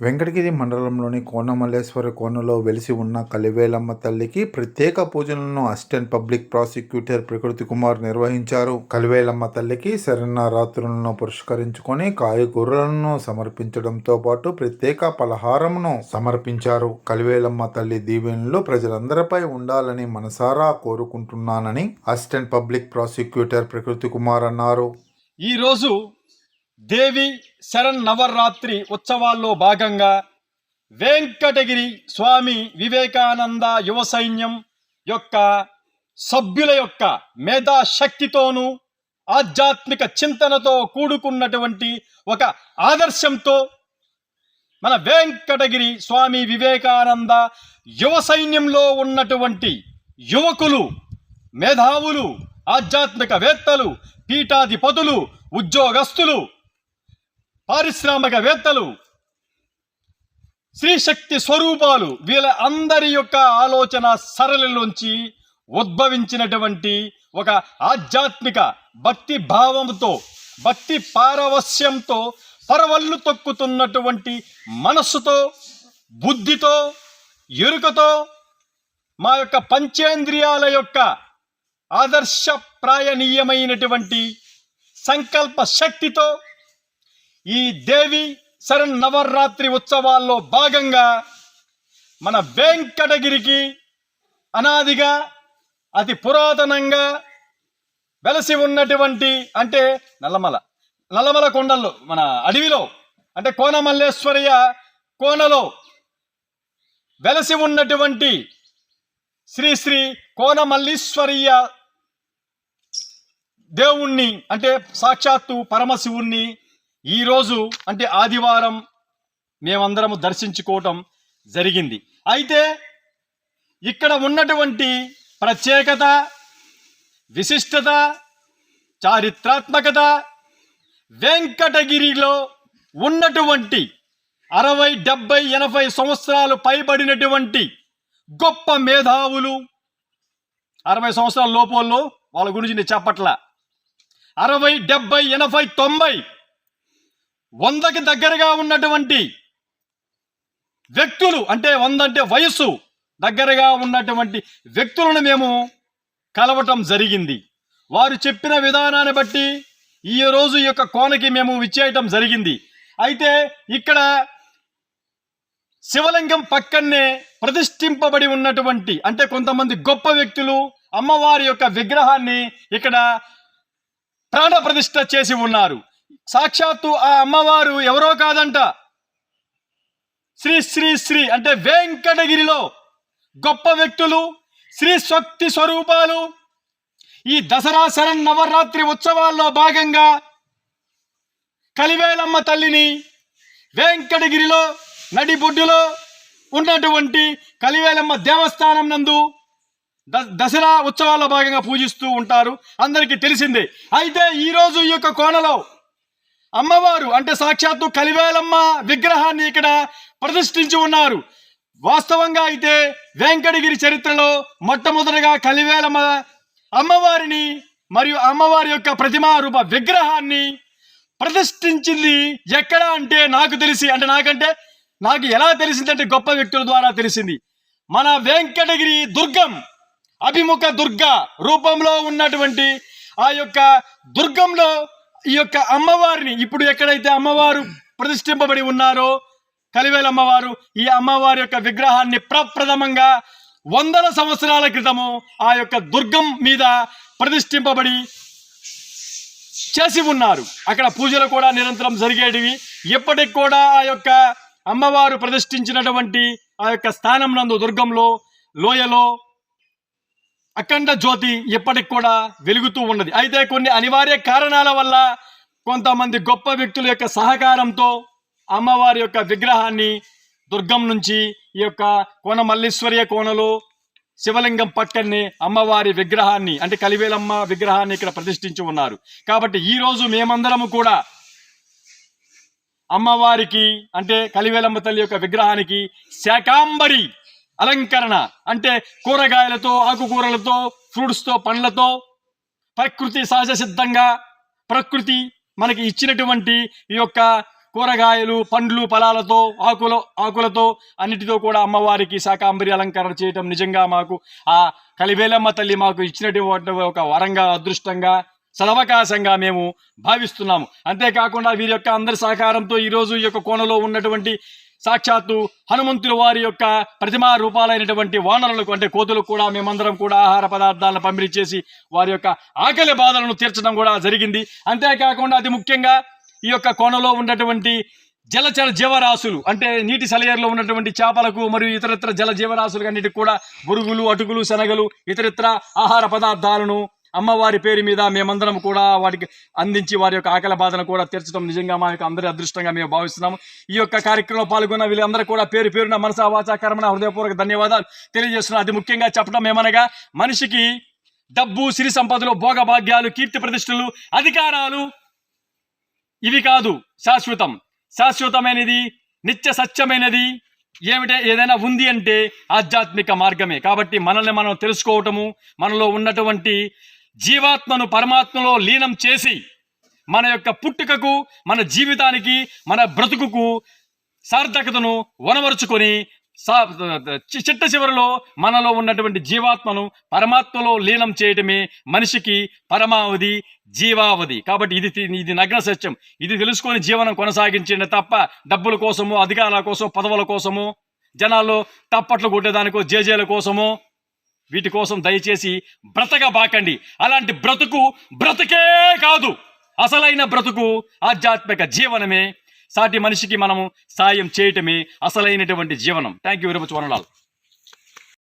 Venkatagiri మండలంలోని కోనమల్లేశ్వర కోనలో వెలిసి ఉన్న కలివేలమ్మ తల్లికి ప్రత్యేక పూజలను అసిస్టెంట్ పబ్లిక్ ప్రాసిక్యూటర్ ప్రకృతి కుమార్ నిర్వహించారు. కలివేలమ్మ తల్లికి శరణరాత్రులను పురస్కరించుకొని కాయగూరలను సమర్పించడంతో పాటు ప్రత్యేక పలహారమును సమర్పించారు. కలివేలమ్మ తల్లి దీవెనలు ప్రజలందరిపై ఉండాలని మనసారా కోరుకుంటున్నానని అసిస్టెంట్ పబ్లిక్ ప్రాసిక్యూటర్ ప్రకృతి కుమార్ అన్నారు. ఈరోజు దేవి శరణ్ నవరాత్రి ఉత్సవాల్లో భాగంగా వెంకటగిరి స్వామి వివేకానంద యువ సైన్యం యొక్క సభ్యుల యొక్క మేధాశక్తితోనూ ఆధ్యాత్మిక చింతనతో కూడుకున్నటువంటి ఒక ఆదర్శంతో మన వెంకటగిరి స్వామి వివేకానంద యువ సైన్యంలో ఉన్నటువంటి యువకులు మేధావులు ఆధ్యాత్మికవేత్తలు పీఠాధిపతులు ఉద్యోగస్తులు పారిశ్రామికవేత్తలు శ్రీశక్తి స్వరూపాలు వీళ్ళ అందరి యొక్క ఆలోచన సరళిలోంచి ఉద్భవించినటువంటి ఒక ఆధ్యాత్మిక భక్తి భావంతో భక్తి పారవస్యంతో పరవళ్ళు తొక్కుతున్నటువంటి మనస్సుతో బుద్ధితో ఎరుకతో మా యొక్క పంచేంద్రియాల యొక్క ఆదర్శప్రాయణీయమైనటువంటి సంకల్ప శక్తితో ఈ దేవి శరణ్ నవరాత్రి ఉత్సవాల్లో భాగంగా మన వెంకటగిరికి అనాదిగా అతి పురాతనంగా వెలసి ఉన్నటువంటి అంటే నల్లమల నల్లమల కొండల్లో మన అడవిలో అంటే కోనమల్లేశ్వరయ్య కోనలో వెలసి ఉన్నటువంటి శ్రీ శ్రీ కోనమల్లీశ్వరయ్య దేవుణ్ణి అంటే సాక్షాత్తు పరమశివుణ్ణి ఈరోజు అంటే ఆదివారం మేమందరము దర్శించుకోవటం జరిగింది. అయితే ఇక్కడ ఉన్నటువంటి ప్రత్యేకత విశిష్టత చారిత్రాత్మకత వెంకటగిరిలో ఉన్నటువంటి అరవై డెబ్బై ఎనభై సంవత్సరాలు పైబడినటువంటి గొప్ప మేధావులు అరవై సంవత్సరాల లోపల్లో వాళ్ళ గురించి నేను చెప్పట్లా. అరవై డెబ్బై ఎనభై తొంభై వందకి దగ్గరగా ఉన్నటువంటి వ్యక్తులు అంటే వంద అంటే వయస్సు దగ్గరగా ఉన్నటువంటి వ్యక్తులను మేము కలవటం జరిగింది. వారు చెప్పిన విధానాన్ని బట్టి ఈ రోజు యొక్క కోనకి మేము విచ్చేయటం జరిగింది. అయితే ఇక్కడ శివలింగం పక్కనే ప్రతిష్ఠింపబడి ఉన్నటువంటి అంటే కొంతమంది గొప్ప వ్యక్తులు అమ్మవారి యొక్క విగ్రహాన్ని ఇక్కడ ప్రాణ ప్రతిష్ఠ చేసి ఉన్నారు. సాక్షాత్తు ఆ అమ్మవారు ఎవరో కాదంట. శ్రీ శ్రీ శ్రీ అంటే వెంకటగిరిలో గొప్ప వ్యక్తులు శ్రీ శక్తి స్వరూపాలు. ఈ దసరా శరణ్ నవరాత్రి ఉత్సవాల్లో భాగంగా కలివేలమ్మ తల్లిని వెంకటగిరిలో నడిబొడ్డులో ఉన్నటువంటి కలివేలమ్మ దేవస్థానం నందు దసరా ఉత్సవాల్లో భాగంగా పూజిస్తూ ఉంటారు. అందరికీ తెలిసిందే. అయితే ఈరోజు ఈ యొక్క కోణలో అమ్మవారు అంటే సాక్షాత్తు కలివేలమ్మ విగ్రహాన్ని ఇక్కడ ప్రతిష్ఠించి ఉన్నారు. వాస్తవంగా అయితే వెంకటగిరి చరిత్రలో మొట్టమొదటగా కలివేలమ్మ అమ్మవారిని మరియు అమ్మవారి యొక్క ప్రతిమారూప విగ్రహాన్ని ప్రతిష్ఠించింది ఎక్కడ అంటే నాకు తెలిసి అంటే నాకంటే నాకు ఎలా తెలిసిందంటే గొప్ప వ్యక్తుల ద్వారా తెలిసింది. మన వెంకటగిరి దుర్గం అభిముఖ దుర్గ రూపంలో ఉన్నటువంటి ఆ యొక్క దుర్గంలో ఈ యొక్క అమ్మవారిని ఇప్పుడు ఎక్కడైతే అమ్మవారు ప్రతిష్ఠింపబడి ఉన్నారో కలివేల అమ్మవారు ఈ అమ్మవారి యొక్క విగ్రహాన్ని ప్రప్రథమంగా వందల సంవత్సరాల క్రితము ఆ యొక్క దుర్గం మీద ప్రతిష్ఠింపబడి చేసి ఉన్నారు. అక్కడ పూజలు కూడా నిరంతరం జరిగేటివి. ఇప్పటికి కూడా ఆ యొక్క అమ్మవారు ప్రతిష్ఠించినటువంటి ఆ యొక్క స్థానం నందు దుర్గంలో లోయలో అఖండ జ్యోతి ఇప్పటికి కూడా వెలుగుతూ ఉన్నది. అయితే కొన్ని అనివార్య కారణాల వల్ల కొంతమంది గొప్ప వ్యక్తుల యొక్క సహకారంతో అమ్మవారి యొక్క విగ్రహాన్ని దుర్గం నుంచి ఈ యొక్క కోన మల్లీశ్వర్య కోనలో శివలింగం పక్కనే అమ్మవారి విగ్రహాన్ని అంటే కలివేలమ్మ విగ్రహాన్ని ఇక్కడ ప్రతిష్ఠించి ఉన్నారు. కాబట్టి ఈరోజు మేమందరము కూడా అమ్మవారికి అంటే కలివేలమ్మ తల్లి యొక్క విగ్రహానికి శాకాంబరి అలంకరణ అంటే కూరగాయలతో ఆకుకూరలతో ఫ్రూట్స్తో పండ్లతో ప్రకృతి సహజ సిద్ధంగా ప్రకృతి మనకి ఇచ్చినటువంటి ఈ యొక్క కూరగాయలు పండ్లు ఫలాలతో ఆకుల ఆకులతో అన్నిటితో కూడా అమ్మవారికి శాకాంబరి అలంకరణ చేయటం నిజంగా మాకు ఆ కలివేలమ్మ తల్లి మాకు ఇచ్చినటువంటి ఒక వరంగా అదృష్టంగా సదవకాశంగా మేము భావిస్తున్నాము. అంతేకాకుండా వీరి యొక్క అందరి సహకారంతో ఈరోజు ఈ యొక్క కోణలో ఉన్నటువంటి సాక్షాత్తు హనుమంతుల వారి యొక్క ప్రతిమా రూపాలైనటువంటి వానరులకు అంటే కోతులకు కూడా మేమందరం కూడా ఆహార పదార్థాలను పంపిణీ చేసి వారి యొక్క ఆకలి బాధలను తీర్చడం కూడా జరిగింది. అంతేకాకుండా అతి ముఖ్యంగా ఈ యొక్క కోణలో ఉన్నటువంటి జలచర జీవరాశులు అంటే నీటి సెలయర్లో ఉన్నటువంటి చేపలకు మరియు ఇతరత్ర జల జీవరాశులు అన్నిటికి కూడా బురుగులు అటుకులు శనగలు ఇతరత్ర ఆహార పదార్థాలను అమ్మవారి పేరు మీద మేమందరం కూడా వాటికి అందించి వారి యొక్క ఆకలి బాధను కూడా తీర్చడం నిజంగా మా యొక్క అందరి అదృష్టంగా మేము భావిస్తున్నాము. ఈ యొక్క కార్యక్రమంలో పాల్గొన్న వీళ్ళందరూ కూడా పేరు పేరున మనసా వాచా హృదయపూర్వక ధన్యవాదాలు తెలియజేస్తున్నాం. అది ముఖ్యంగా చెప్పడం ఏమనగా మనిషికి డబ్బు సిరి సంపదలు భోగభాగ్యాలు కీర్తి ప్రతిష్టలు అధికారాలు ఇవి కాదు శాశ్వతం. శాశ్వతమైనది నిత్య సత్యమైనది ఏమిటే? ఏదైనా ఉంది అంటే ఆధ్యాత్మిక మార్గమే. కాబట్టి మనల్ని మనం తెలుసుకోవటము మనలో ఉన్నటువంటి జీవాత్మను పరమాత్మలో లీనం చేసి మన యొక్క పుట్టుకకు మన జీవితానికి మన బ్రతుకుకు సార్థకతను వనమరుచుకొని సా చిట్ట చివరిలో మనలో ఉన్నటువంటి జీవాత్మను పరమాత్మలో లీనం చేయటమే మనిషికి పరమావధి జీవావధి. కాబట్టి ఇది ఇది నగ్న సత్యం. ఇది తెలుసుకొని జీవనం కొనసాగించండి తప్ప డబ్బుల కోసమో అధికారాల కోసం పదవుల కోసమో జనాల్లో తప్పట్లు కొట్టేదానికో జేజేల కోసమో వీటి కోసం దయచేసి బ్రతకబాకండి అలాంటి బ్రతుకు బ్రతుకే కాదు. అసలైన బ్రతుకు ఆధ్యాత్మిక జీవనమే. సాటి మనిషికి మనము సాయం చేయటమే అసలైనటువంటి జీవనం. Thank you very much వనలాల్